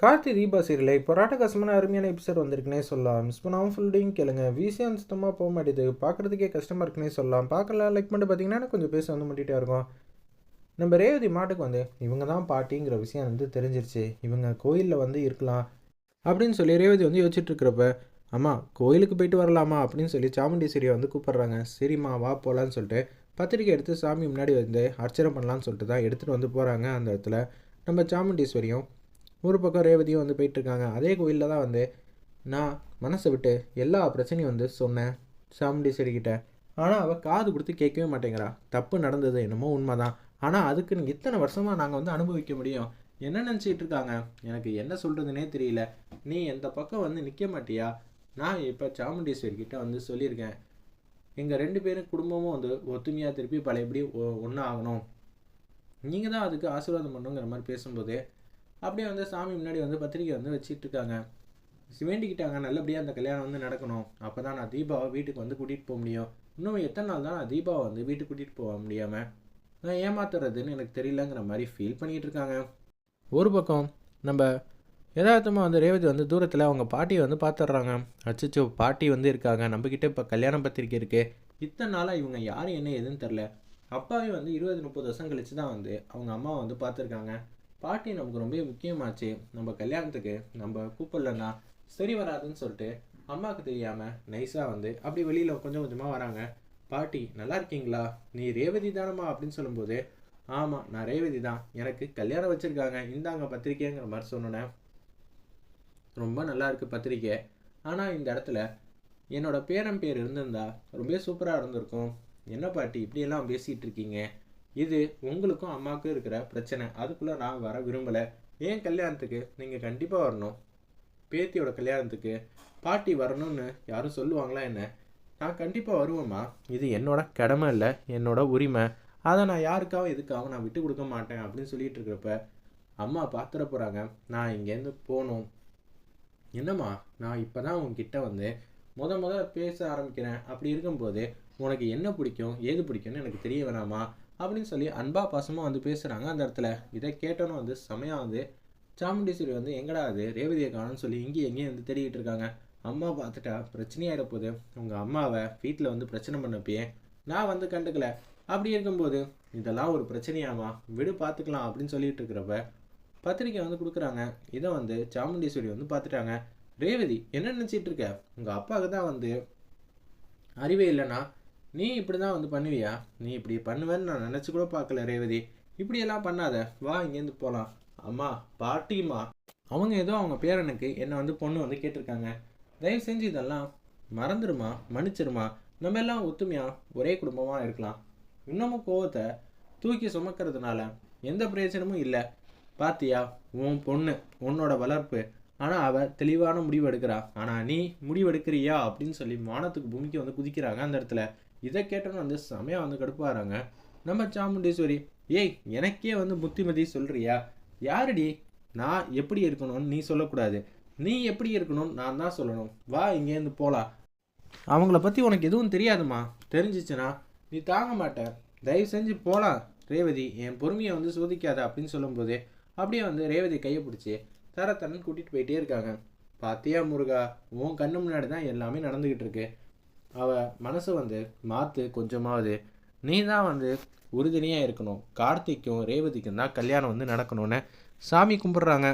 Karthi Deepa serial இப்போ ராட்டகாசமான அருமையான episode வந்திருக்குனே சொல்லலாம். மிஸ் பண்ணாமல் ஃபுல் டேயும் கேளுங்க. விசியம் சுத்தமாக போக மாட்டேது. பார்க்குறதுக்கே கஷ்டமாக இருக்குன்னே சொல்லலாம். பார்க்கலாம். லைக் பண்ணிட்டு பார்த்தீங்கன்னா கொஞ்சம் பேச வந்து மாட்டிகிட்டே இருக்கும். நம்ம ரேவதி மாட்டுக்கு வந்து இவங்க தான் பாட்டிங்கிற விஷயம் வந்து தெரிஞ்சிருச்சு. இவங்க கோயிலில் வந்து இருக்கலாம். அப்படின்னு சொல்லி ரேவதி வந்து யோசிச்சுட்டு இருக்கிறப்ப அம்மா கோயிலுக்கு போயிட்டு வரலாமா? அப்படின்னு சொல்லி சாமுண்டீஸ்வரியை வந்து கூப்பிட்றாங்க. சரிம்மா வா போகலான்னு சொல்லிட்டு பத்திரிக்கை எடுத்து சாமி முன்னாடி வந்து அர்ச்சனை பண்ணலான்னு சொல்லிட்டு தான் எடுத்துகிட்டு வந்து போகிறாங்க அந்த இடத்துல. நம்ம சாமுண்டீஸ்வரியும் ஒரு பக்கம் ரேவதியும் வந்து போயிட்டுருக்காங்க. அதே கோயிலில் தான் வந்து நான் மனசை விட்டு எல்லா பிரச்சனையும் வந்து சொன்னேன். சாமுண்டீஸ்வரி கிட்ட ஆனால் அவள் காது கொடுத்து கேட்கவே மாட்டேங்கிறா. தப்பு நடந்தது என்னமோ உண்மைதான். ஆனால் அதுக்குன்னு இத்தனை வருஷமாக நாங்கள் வந்து அனுபவிக்க முடியும். என்ன நினச்சிட்டு இருக்காங்க? எனக்கு என்ன சொல்கிறதுனே தெரியல. நீ எந்த பக்கம் வந்து நிற்க மாட்டியா? நான் இப்போ சாமுண்டீஸ்வரிக்கிட்ட வந்து சொல்லியிருக்கேன். எங்கள் ரெண்டு பேரும் குடும்பமும் வந்து ஒத்துமையாக திருப்பி பழையபடி ஒன்றா ஆகணும். நீங்கள் தான் அதுக்கு ஆசீர்வாதம் பண்ணுங்கிற மாதிரி பேசும்போது அப்படியே வந்து சாமி முன்னாடி வந்து பத்திரிக்கை வந்து வச்சுட்டு இருக்காங்க வேண்டிக்கிட்டாங்க. நல்லபடியாக அந்த கல்யாணம் வந்து நடக்கணும். அப்போ தான் நான் தீபாவை வீட்டுக்கு வந்து கூட்டிகிட்டு போக முடியும். இன்னும் எத்தனை நாள் தான் நான் தீபாவை வந்து வீட்டுக்கு கூட்டிகிட்டு போக முடியாமல் நான் ஏமாத்துறதுன்னு எனக்கு தெரியலங்கிற மாதிரி ஃபீல் பண்ணிகிட்டு இருக்காங்க ஒரு பக்கம் நம்ம யதார்த்தமாக வந்து ரேவதி வந்து தூரத்தில் அவங்க பாட்டியை வந்து பார்த்துட்றாங்க அச்சோ பாட்டி வந்து இருக்காங்க. நம்மக்கிட்ட இப்போ கல்யாணம் பத்திரிக்கை இருக்குது இத்தனை நாளாக இவங்க யார் என்ன எதுன்னு தெரில அப்பாவே வந்து இருபது முப்பது வருஷம் கழிச்சு தான் வந்து அவங்க அம்மாவை வந்து பார்த்துருக்காங்க பாட்டி நமக்கு ரொம்ப முக்கியமாச்சு. நம்ம கல்யாணத்துக்கு நம்ம கூப்பிடலன்னா சரி வராதுன்னு சொல்லிட்டு அம்மாவுக்கு தெரியாமல் நைஸாக வந்து அப்படி வெளியில் கொஞ்சம் கொஞ்சமாக வராங்க. பாட்டி நல்லா இருக்கீங்களா? நீ ரேவதி தானம்மா? அப்படின்னு சொல்லும்போது ஆமாம் நான் ரேவதி தான். எனக்கு கல்யாணம் வச்சுருக்காங்க. இந்தாங்க பத்திரிக்கைங்கிற மாதிரி சொன்னேன் ரொம்ப நல்லா இருக்குது பத்திரிக்கை. ஆனால் இந்த இடத்துல என்னோட பேரன் பேர் இருந்திருந்தா ரொம்ப சூப்பராக இருந்திருக்கும். என்ன பாட்டி இப்படியெல்லாம் பேசிகிட்டு இருக்கீங்க? இது உங்களுக்கும் அம்மாவுக்கும் இருக்கிற பிரச்சனை. அதுக்குள்ளே நான் வர விரும்பலை. ஏன் கல்யாணத்துக்கு நீங்கள் கண்டிப்பாக வரணும். பேத்தியோட கல்யாணத்துக்கு பாட்டி வரணும்னு யாரும் சொல்லுவாங்களா என்ன? நான் கண்டிப்பாக வருவேம்மா. இது என்னோட கடமை இல்லை என்னோட உரிமை. அதை நான் யாருக்காகவும் எதுக்காகவும் நான் விட்டு கொடுக்க மாட்டேன் அப்படின்னு சொல்லிட்டு இருக்கிறப்ப அம்மா பார்த்துட போகிறாங்க நான் இங்கேருந்து போகணும். என்னம்மா நான் இப்போ தான் உங்ககிட்ட வந்து முத முத பேச ஆரம்பிக்கிறேன். அப்படி இருக்கும்போது உனக்கு என்ன பிடிக்கும் ஏது பிடிக்கும்னு எனக்கு தெரிய வேணாமா? அப்படின்னு சொல்லி அன்பா பாசமாக வந்து பேசுகிறாங்க அந்த இடத்துல இதை கேட்டோன்னு வந்து செமையாக வந்து சாமுண்டீஸ்வரி வந்து எங்கடா அது? ரேவதியை காணும்னு சொல்லி இங்கேயும் எங்கேயும் வந்து தேடிக்கிட்டு இருக்காங்க. அம்மா பார்த்துட்டா பிரச்சனையாயிட போகுது. உங்கள் அம்மாவை வீட்டில் வந்து பிரச்சனை பண்ணப்பயே நான் வந்து கண்டுக்கல. அப்படி இருக்கும்போது இதெல்லாம் ஒரு பிரச்சனையாமா விடு பார்த்துக்கலாம் அப்படின்னு சொல்லிட்டு இருக்கிறப்ப பத்திரிக்கை வந்து கொடுக்குறாங்க. இதை வந்து சாமுண்டீஸ்வரி வந்து பார்த்துட்டாங்க. ரேவதி என்ன நினச்சிட்டு இருக்க? உங்கள் அப்பாவுக்கு தான் வந்து அறிவே இல்லைன்னா நீ இப்படி தான் வந்து பண்ணுவியா? நீ இப்படி பண்ணுவேன்னு நான் நினச்சி கூட பார்க்கல ரேவதி. இப்படியெல்லாம் பண்ணாத. வா இங்கேருந்து போகலாம் அம்மா பாட்டிம்மா. அவங்க ஏதோ அவங்க பேரனுக்கு என்னை வந்து பொண்ணு வந்து கேட்டிருக்காங்க. தயவு செஞ்சு இதெல்லாம் மறந்துடுமா மன்னிச்சிருமா? நம்ம எல்லாம் ஒத்துமையாக ஒரே குடும்பமாக இருக்கலாம். இன்னமும் கோவத்தை தூக்கி சுமக்கிறதுனால எந்த பிரயோஜனமும் இல்லை. பாத்தியா உன் பொண்ணு உன்னோட வளர்ப்பு. ஆனால் அவள் தெளிவான முடிவு எடுக்கிறா. ஆனால் நீ முடிவு எடுக்கிறியா அப்படின்னு சொல்லி வானத்துக்கு பூமிக்கு வந்து குதிக்கிறாங்க அந்த இடத்துல. இதை கேட்டோன்னு வந்து செமையாக வந்து கடுப்பாகிறாங்க நம்ம சாமுண்டீஸ்வரி ஏய் எனக்கே வந்து புத்திமதி சொல்கிறியா யாருடி? நான் எப்படி இருக்கணும்னு நீ சொல்லக்கூடாது. நீ எப்படி இருக்கணும்னு நான் தான் சொல்லணும். வா இங்கேருந்து போகலாம் அவங்கள பற்றி உனக்கு எதுவும் தெரியாதுமா? தெரிஞ்சிச்சுன்னா நீ தாங்க மாட்ட தயவு செஞ்சு போகலாம் ரேவதி என் பொறுமையை வந்து சோதிக்காத அப்படின்னு சொல்லும்போது அப்படியே வந்து ரேவதி கையை பிடிச்சி தரத்தரன்னு கூட்டிகிட்டு போயிட்டே இருக்காங்க. பாத்தியா முருகா? உன் கண்ணு முன்னாடி தான் எல்லாமே நடந்துக்கிட்டு இருக்கு. அவள் மனசை வந்து மாற்று கொஞ்சமாவது. நீ தான் வந்து உறுதுணையாக இருக்கணும். கார்த்திக்கும் ரேவதிக்கும் தான் கல்யாணம் வந்து நடக்கணும்னு சாமி கும்பிட்றாங்க.